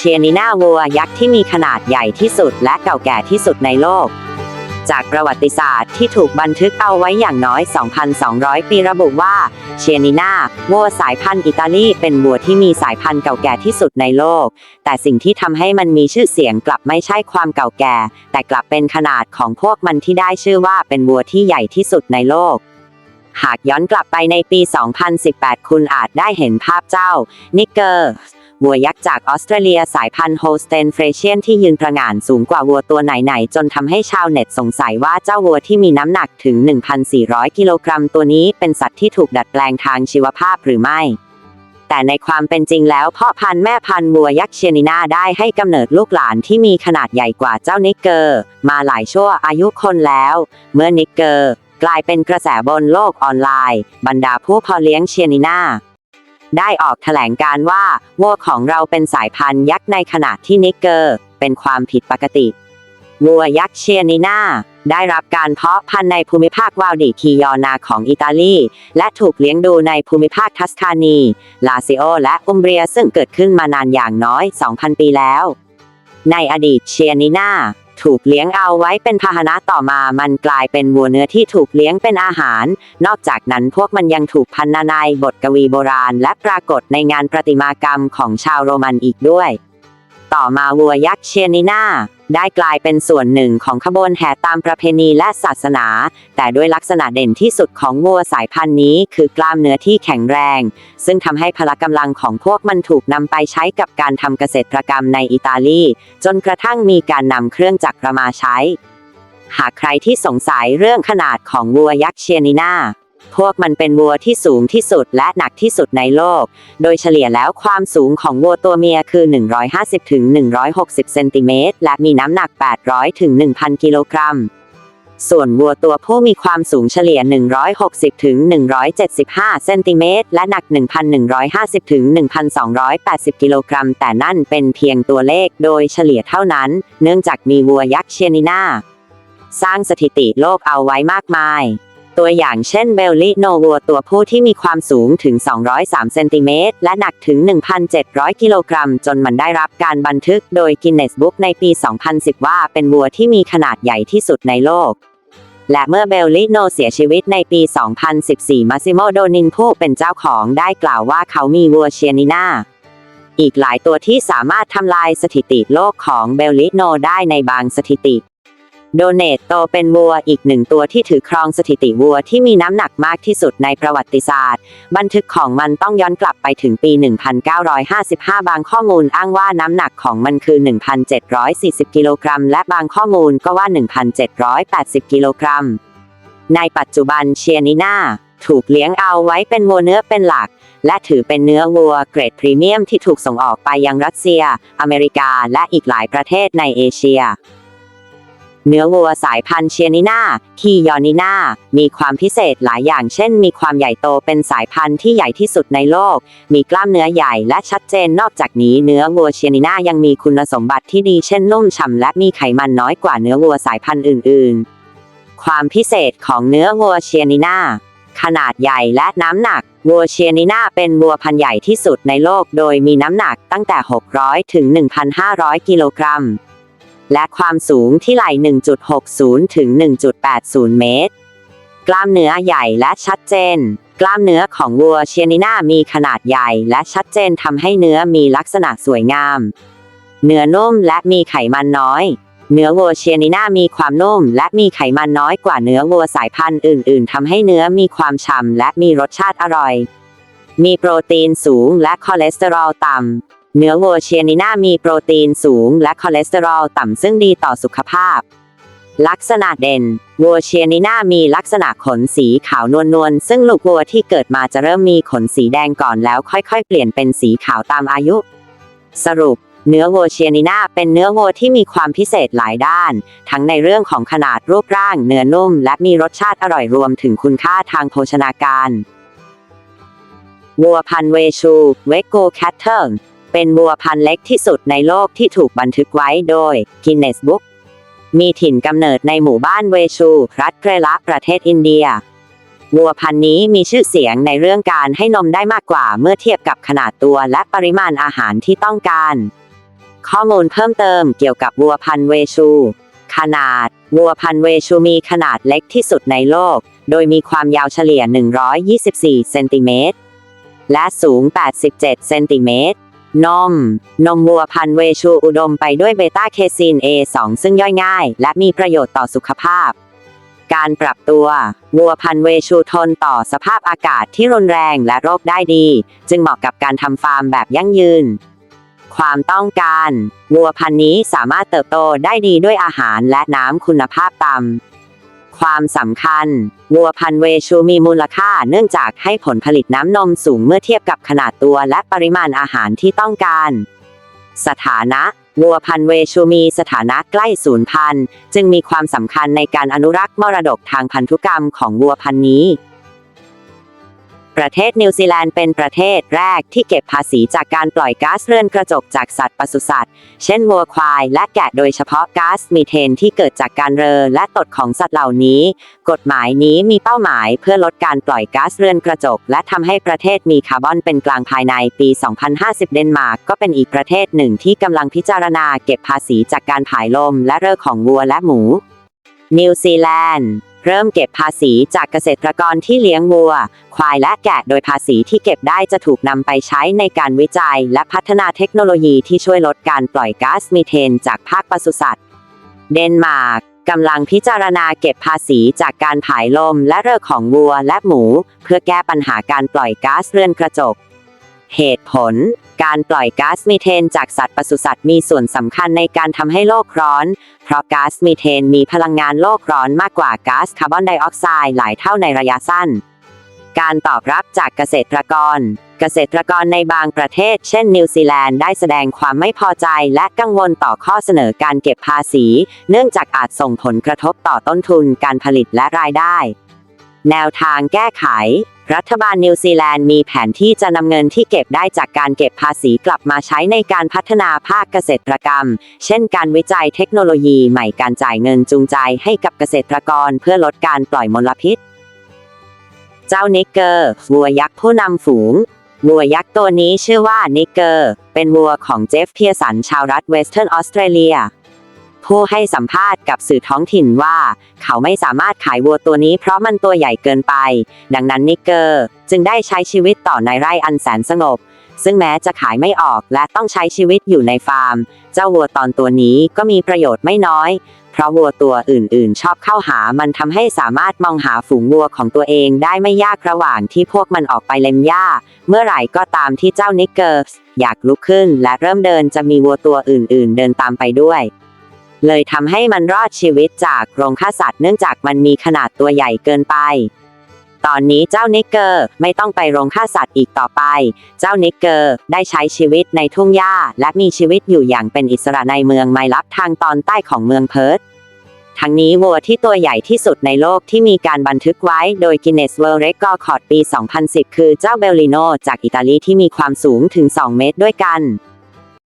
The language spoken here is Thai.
เชียนิน่าวัวยักษ์ที่มีขนาดใหญ่ที่สุดและเก่าแก่ที่สุดในโลก จากประวัติศาสตร์ที่ถูกบันทึกเอาไว้อย่างน้อย 2,200 ปีระบุว่า เชียนิน่าวัวสายพันธุ์อิตาลีเป็นวัวที่มีสายพันธุ์เก่าแก่ที่สุดในโลก แต่สิ่งที่ทำให้มันมีชื่อเสียงกลับไม่ใช่ความเก่าแก่ แต่กลับเป็นขนาดของพวกมันที่ได้ชื่อว่าเป็นวัวที่ใหญ่ที่สุดในโลกหากย้อนกลับไปในปี 2018 คุณอาจได้เห็นภาพเจ้า นิกเกอร์ วัวยักษ์จากออสเตรเลียสายพันธุ์โฮสเตนเฟรเชียนที่ยืนประหง่านสูงกว่าวัวตัวไหนๆ จนทำให้ชาวเน็ตสงสัยว่าเจ้าวัวที่มีน้ำหนักถึง 1,400 กิโลกรัมตัวนี้เป็นสัตว์ที่ถูกดัดแปลงทางชีวภาพหรือไม่ แต่ในความเป็นจริงแล้วพ่อพันธุ์แม่พันธุ์วัวยักษ์เชนิน่าได้ให้กำเนิดลูกหลานที่มีขนาดใหญ่กว่าเจ้านิกเกอร์ มาหลายชั่วอายุคนแล้ว เมื่อนิกเกอร์ กลายเป็นกระแสบนโลกออนไลน์ บรรดาผู้เพอเลี้ยงเชนิน่า ได้ออกแถลงการว่าวัวของเราเป็นสายพันธุ์ยักษ์ในขณะที่นิกเกอร์ เป็นความผิดปกติวัวยักษ์เชียนิน่าได้รับการเพาะพันธุ์ในภูมิภาควาลดิคียอนาของอิตาลี และถูกเลี้ยงดูในภูมิภาคทัสคานี ลาซิโอ และอุมเบียซึ่งเกิดขึ้นมานานอย่างน้อย 2,000 ปีแล้ว ในอดีตเชียนิน่า ถูกเลี้ยงเอาไว้เป็นพาหนะต่อมามันกลายเป็นวัวเนื้อที่ถูกเลี้ยงเป็นอาหาร นอกจากนั้นพวกมันยังถูกพันนาในบทกวีโบราณ และปรากฏในงานประติมากรรมของชาวโรมันอีกด้วย ต่อมาวัวยักษ์เชนิน่าได้กลายเป็นส่วนหนึ่งของขบวนแห่ตามประเพณีและศาสนา แต่ด้วยลักษณะเด่นที่สุดของวัวสายพันธุ์นี้คือกล้ามเนื้อที่แข็งแรง ซึ่งทำให้พละกำลังของพวกมันถูกนำไปใช้กับการทำเกษตรกรรมในอิตาลี จนกระทั่งมีการนำเครื่องจักรมาใช้ หากใครที่สงสัยเรื่องขนาดของวัวยักษ์เชนิน่า พวกมันเป็นวัวที่สูงที่สุดและหนักที่สุดในโลก โดยเฉลี่ยแล้วความสูงของวัวตัวเมียคือ 150ถึง160 เซนติเมตร และมีน้ำหนัก 800ถึง1,000 กิโลกรัม ส่วนวัวตัวผู้มีความสูงเฉลี่ย 160ถึง175 เซนติเมตร และหนัก 1,150ถึง1,280 กิโลกรัม แต่นั่นเป็นเพียงตัวเลขโดยเฉลี่ยเท่านั้น เนื่องจากมีวัวยักษ์เชนิน่า สร้างสถิติโลกเอาไว้มากมาย ตัวอย่างเช่นเบลลิโนวัวตัวผู้ที่มีความสูงถึง 203 เซนติเมตร และหนักถึง 1,700 กิโลกรัม จนมันได้รับการบันทึกโดยกินเนสบุ๊กในปี 2010 ว่าเป็นวัวที่มีขนาดใหญ่ที่สุดในโลกและเมื่อเบลลิโนเสียชีวิตในปี 2014 มาซิโมโดนินผู้เป็นเจ้าของได้กล่าวว่าเขามีวัวเชียนิน่า อีกหลายตัวที่สามารถทำลายสถิติโลกของเบลลิโนได้ในบางสถิติ โดเนตโตเป็นวัวอีกหนึ่งตัวที่ถือครองสถิติวัวที่มีน้ำหนักมากที่สุดในประวัติศาสตร์ บันทึกของมันต้องย้อนกลับไปถึงปี 1955 บางข้อมูลอ้างว่าน้ำหนักของมันคือ 1,740 กิโลกรัม และบางข้อมูลก็ว่า 1,780 กิโลกรัม ในปัจจุบันเชียนิน่าถูกเลี้ยงเอาไว้เป็นวัวเนื้อเป็นหลัก และถือเป็นเนื้อวัวเกรดพรีเมียมที่ถูกส่งออกไปยังรัสเซีย อเมริกา และอีกหลายประเทศในเอเชีย เนื้อวัวสายพันธุ์เชียนิน่าคียอนิน่า มีความพิเศษหลายอย่าง เช่น มีความใหญ่โตเป็นสายพันธุ์ที่ใหญ่ที่สุดในโลก มีกล้ามเนื้อใหญ่และชัดเจน นอกจากนี้เนื้อวัวเชียนิน่ายังมีคุณสมบัติที่ดี เช่น นุ่มฉ่ำและมีไขมันน้อยกว่าเนื้อวัวสายพันธุ์อื่น ๆ ความพิเศษของเนื้อวัวเชียนิน่า ขนาดใหญ่และน้ำหนัก วัวเชียนิน่าเป็นวัวพันธุ์ใหญ่ที่สุดในโลก โดยมีน้ำหนักตั้งแต่ 600 ถึง 1,500 กิโลกรัม และความสูงที่ไหล่ 1.60 ถึง 1.80 เมตร กล้ามเนื้อใหญ่และชัดเจน กล้ามเนื้อของวัวเชียนิน่ามีขนาดใหญ่และชัดเจนทำให้เนื้อมีลักษณะสวยงาม เนื้อนุ่มและมีไขมันน้อย เนื้อวัวเชียนิน่ามีความนุ่มและมีไขมันน้อยกว่าเนื้อวัวสายพันธุ์อื่น ๆทำให้เนื้อมีความฉ่ำและมีรสชาติอร่อย มีโปรตีนสูงและคอเลสเตอรอลต่ำ เนื้อวัวเชียนิน่ามีโปรตีนสูงและคอเลสเตอรอลต่ำซึ่งดีต่อสุขภาพ ลักษณะเด่น วัวเชียนิน่ามีลักษณะขนสีขาวนวลนวลซึ่งลูกวัวที่เกิดมาจะเริ่มมีขนสีแดงก่อนแล้วค่อยๆ เปลี่ยนเป็นสีขาวตามอายุ สรุป เนื้อวัวเชียนิน่าเป็นเนื้อวัวที่มีความพิเศษหลายด้าน ทั้งในเรื่องของขนาดรูปร่าง เนื้อนุ่ม และมีรสชาติอร่อยรวมถึงคุณค่าทางโภชนาการ วัวพันเวชูเวโกแคทเทิล เป็นวัวพันธุ์เล็กที่สุดในโลกที่ถูกบันทึกไว้โดย Guinness Book มีถิ่นกำเนิดในหมู่บ้านเวชู รัฐเกรละประเทศอินเดีย วัวพันธุ์นี้มีชื่อเสียงในเรื่องการให้นมได้มากกว่าเมื่อเทียบกับขนาดตัวและปริมาณอาหารที่ต้องการ ข้อมูลเพิ่มเติมเกี่ยวกับวัวพันธุ์เวชู ขนาด วัวพันธุ์เวชูมีขนาดเล็กที่สุดในโลก โดยมีความยาวเฉลี่ย 124 เซนติเมตร และสูง 87 เซนติเมตร นม นมวัวพันเวชูอุดมไปด้วยเบต้าเคซีน A2 ซึ่งย่อยง่าย และมีประโยชน์ต่อสุขภาพ การปรับตัว วัวพันเวชูทนต่อสภาพอากาศที่รุนแรงและโรคได้ดี จึงเหมาะกับการทำฟาร์มแบบยั่งยืน ความต้องการ วัวพันนี้สามารถเติบโตได้ดีด้วยอาหารและน้ำคุณภาพต่ำ ความสำคัญ วัวพันเวชูมีมูลค่าเนื่องจากให้ผลผลิตน้ำนมสูงเมื่อเทียบกับขนาดตัวและปริมาณอาหารที่ต้องการ สถานะวัวพันเวชูมีสถานะใกล้สูญพันธุ์ จึงมีความสำคัญในการอนุรักษ์มรดกทางพันธุกรรมของวัวพันธุ์นี้ ประเทศนิวซีแลนด์เป็นประเทศแรกที่เก็บภาษีจากการปล่อยก๊าซเรือนกระจกจากสัตว์ปศุสัตว์ เช่นวัวควายและแกะโดยเฉพาะก๊าซมีเทนที่เกิดจากการเรอและตดของสัตว์เหล่านี้ กฎหมายนี้มีเป้าหมายเพื่อลดการปล่อยก๊าซเรือนกระจก และทำให้ประเทศมีคาร์บอนเป็นกลางภายในปี 2050 เดนมาร์กก็เป็นอีกประเทศหนึ่งที่กำลังพิจารณาเก็บภาษีจากการผายลมและเรอของวัวและหมู นิวซีแลนด์ เริ่มเก็บภาษีจากเกษตรกรที่เลี้ยงวัว ควายและแกะโดยภาษีที่เก็บได้จะถูกนำไปใช้ในการวิจัย และพัฒนาเทคโนโลยีที่ช่วยลดการปล่อยก๊าซมีเทน จากภาคปศุสัตว์ เดนมาร์กกำลังพิจารณาเก็บภาษีจากการผายลมและเรอของวัวและหมู เพื่อแก้ปัญหาการปล่อยก๊าซเรือนกระจก เหตุผล การปล่อยก๊าซมีเทนจากสัตว์ปศุสัตว์มีส่วนสำคัญในการทำให้โลกร้อน เพราะก๊าซมีเทนมีพลังงานโลกร้อนมากกว่าก๊าซคาร์บอนไดออกไซด์หลายเท่าในระยะสั้น การตอบรับจากเกษตรกร เกษตรกรในบางประเทศ เช่น นิวซีแลนด์ได้แสดงความไม่พอใจและกังวลต่อข้อเสนอการเก็บภาษี เนื่องจากอาจส่งผลกระทบต่อต้นทุนการผลิตและรายได้ แนวทางแก้ไข รัฐบาลนิวซีแลนด์มีแผนที่จะนำเงินที่เก็บได้จากการเก็บภาษีกลับมาใช้ในการพัฒนาภาคเกษตรกรรม เช่นการวิจัยเทคโนโลยีใหม่การจ่ายเงินจูงใจให้กับเกษตรกรเพื่อลดการปล่อยมลพิษ เจ้านิกเกอร์วัวยักษ์ผู้นำฝูงวัวยักษ์ตัวนี้ชื่อว่านิกเกอร์ เป็นวัวของเจฟเพียสันชาวรัฐเวสเทิร์นออสเตรเลีย ผู้ให้สัมภาษณ์กับสื่อท้องถิ่นว่า เขาไม่สามารถขายวัวตัวนี้เพราะมันตัวใหญ่เกินไป ดังนั้นนิกเกอร์ จึงได้ใช้ชีวิตต่อในไร่อันแสนสงบ ซึ่งแม้จะขายไม่ออกและต้องใช้ชีวิตอยู่ในฟาร์ม เจ้าวัวตอนตัวนี้ก็มีประโยชน์ไม่น้อย เพราะวัวตัวอื่นๆ ชอบเข้าหามันทำให้สามารถมองหาฝูงวัวของตัวเองได้ไม่ยากระหว่างที่พวกมันออกไปเล็มหญ้า เมื่อไหร่ก็ตามที่เจ้านิกเกอร์สอยากลุกขึ้นและเริ่มเดินจะมีวัวตัวอื่น ๆ เดินตามไปด้วย เลยทำให้มันรอดชีวิตจากโรงฆ่าสัตว์เนื่องจากมันมีขนาดตัวใหญ่เกินไป ตอนนี้เจ้านิกเกอร์ไม่ต้องไปโรงฆ่าสัตว์อีกต่อไป เจ้านิกเกอร์ได้ใช้ชีวิตในทุ่งหญ้า และมีชีวิตอยู่อย่างเป็นอิสระในเมืองไมลับทางตอนใต้ของเมืองเพิร์ธทั้งนี้วัวที่ตัวใหญ่ที่สุดในโลกที่มีการบันทึกไว้โดย Guinness World Record ปี 2010 คือเจ้าเบลลิโนจากอิตาลีที่มีความสูงถึง 2 เมตรด้วยกัน